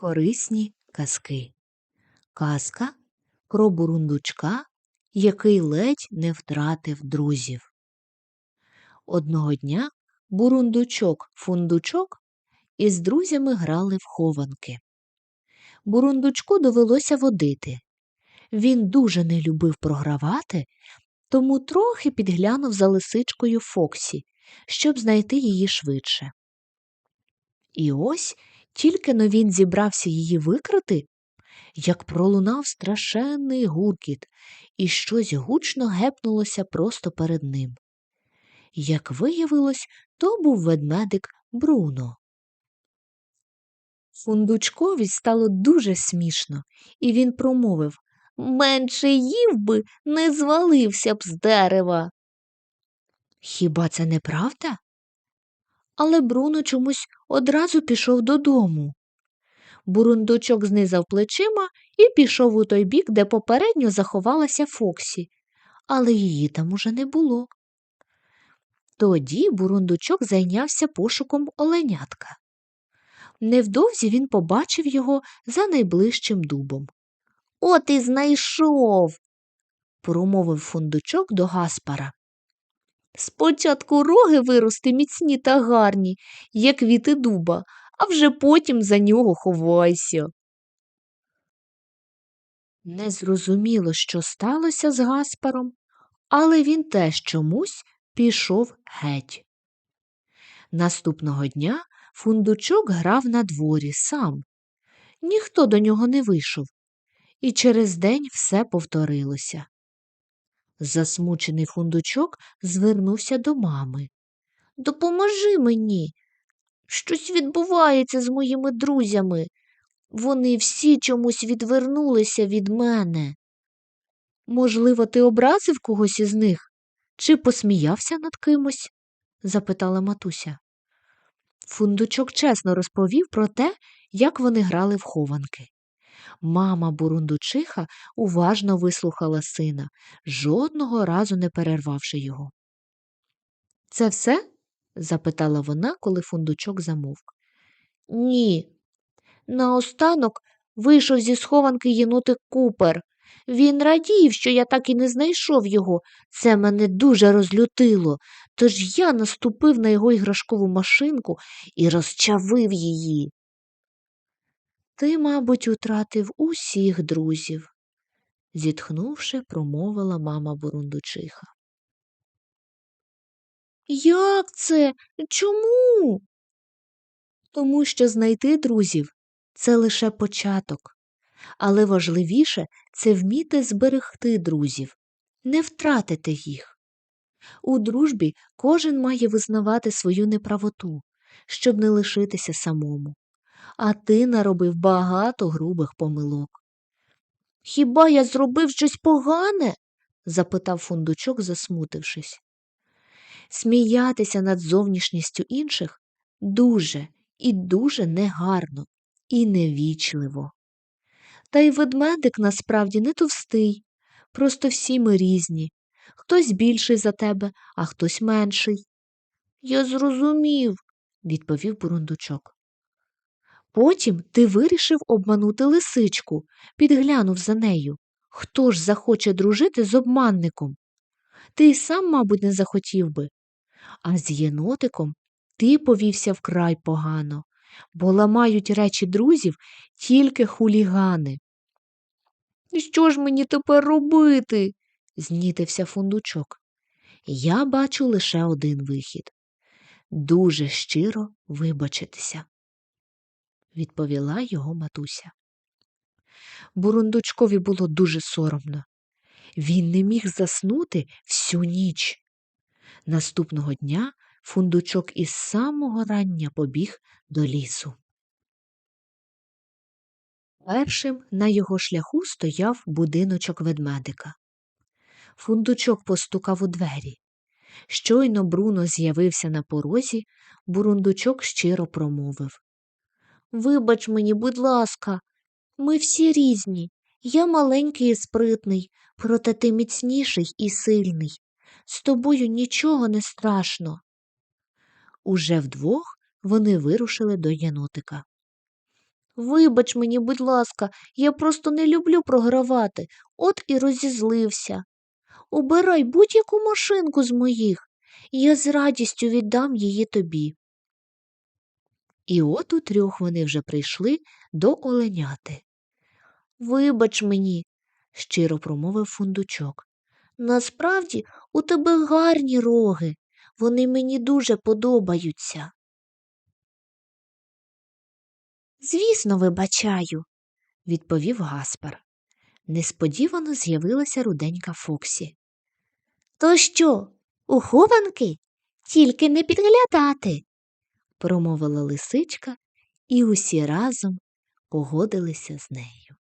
Корисні казки. Казка про бурундучка, який ледь не втратив друзів. Одного дня бурундучок-фундучок із друзями грали в хованки. Бурундучку довелося водити. Він дуже не любив програвати, тому трохи підглянув за лисичкою Фоксі, щоб знайти її швидше. І ось тільки но він зібрався її викрити, як пролунав страшенний гуркіт, і щось гучно гепнулося просто перед ним. Як виявилось, то був ведмедик Бруно. Фундучкові стало дуже смішно, і він промовив Менше їв би, не звалився б з дерева. Хіба це не правда? Але Бруно чомусь одразу пішов додому. Бурундучок знизав плечима і пішов у той бік, де попередньо заховалася Фоксі, але її там уже не було. Тоді бурундучок зайнявся пошуком оленятка. Невдовзі він побачив його за найближчим дубом. От і знайшов, промовив фундучок до Гаспара. Спочатку роги вирости міцні та гарні, як квіти дуба, а вже потім за нього ховайся. Не зрозуміло, що сталося з Гаспаром, але він теж чомусь пішов геть. Наступного дня фундучок грав на дворі сам. Ніхто до нього не вийшов, і через день все повторилося. Засмучений фундучок звернувся до мами. Допоможи мені. Щось відбувається з моїми друзями. Вони всі чомусь відвернулися від мене. Можливо, ти образив когось із них чи посміявся над кимось? запитала матуся. Фундучок чесно розповів про те, як вони грали в хованки. Мама бурундучиха уважно вислухала сина, жодного разу не перервавши його. Це все? запитала вона, коли фундучок замовк. Ні. Наостанок вийшов зі схованки єнотик Купер. Він радів, що я так і не знайшов його. Це мене дуже розлютило, тож я наступив на його іграшкову машинку і розчавив її. Ти, мабуть, утратив усіх друзів, зітхнувши, промовила мама бурундучиха. Як це? Чому? Тому що знайти друзів це лише початок, але важливіше це вміти зберегти друзів, не втратити їх. У дружбі кожен має визнавати свою неправоту, щоб не лишитися самому а ти наробив багато грубих помилок. Хіба я зробив щось погане? запитав фундучок, засмутившись. Сміятися над зовнішністю інших дуже і дуже негарно і невічливо. Та й ведмедик насправді не товстий, просто всі ми різні. Хтось більший за тебе, а хтось менший. Я зрозумів, відповів бурундучок. Потім ти вирішив обманути лисичку, підглянув за нею. Хто ж захоче дружити з обманником? Ти й сам, мабуть, не захотів би. А з єнотиком ти повівся вкрай погано, бо ламають речі друзів тільки хулігани. Що ж мені тепер робити? знітився фундучок. Я бачу лише один вихід дуже щиро вибачитися відповіла його матуся. Бурундучкові було дуже соромно. Він не міг заснути всю ніч. Наступного дня фундучок із самого рання побіг до лісу. Першим на його шляху стояв будиночок ведмедика. Фундучок постукав у двері. Щойно Бруно з'явився на порозі, бурундучок щиро промовив Вибач мені, будь ласка, ми всі різні. Я маленький і спритний, проте ти міцніший і сильний. З тобою нічого не страшно. Уже вдвох вони вирушили до єнотика. Вибач мені, будь ласка, я просто не люблю програвати, от і розізлився. Обирай будь-яку машинку з моїх, я з радістю віддам її тобі. І от у трьох вони вже прийшли до оленяти. Вибач мені, щиро промовив фундучок. Насправді у тебе гарні роги, вони мені дуже подобаються. Звісно, вибачаю, відповів Гаспар. Несподівано з'явилася руденька Фоксі. То що, у хованки? Тільки не підглядати, промовила лисичка, і усі разом погодилися з нею.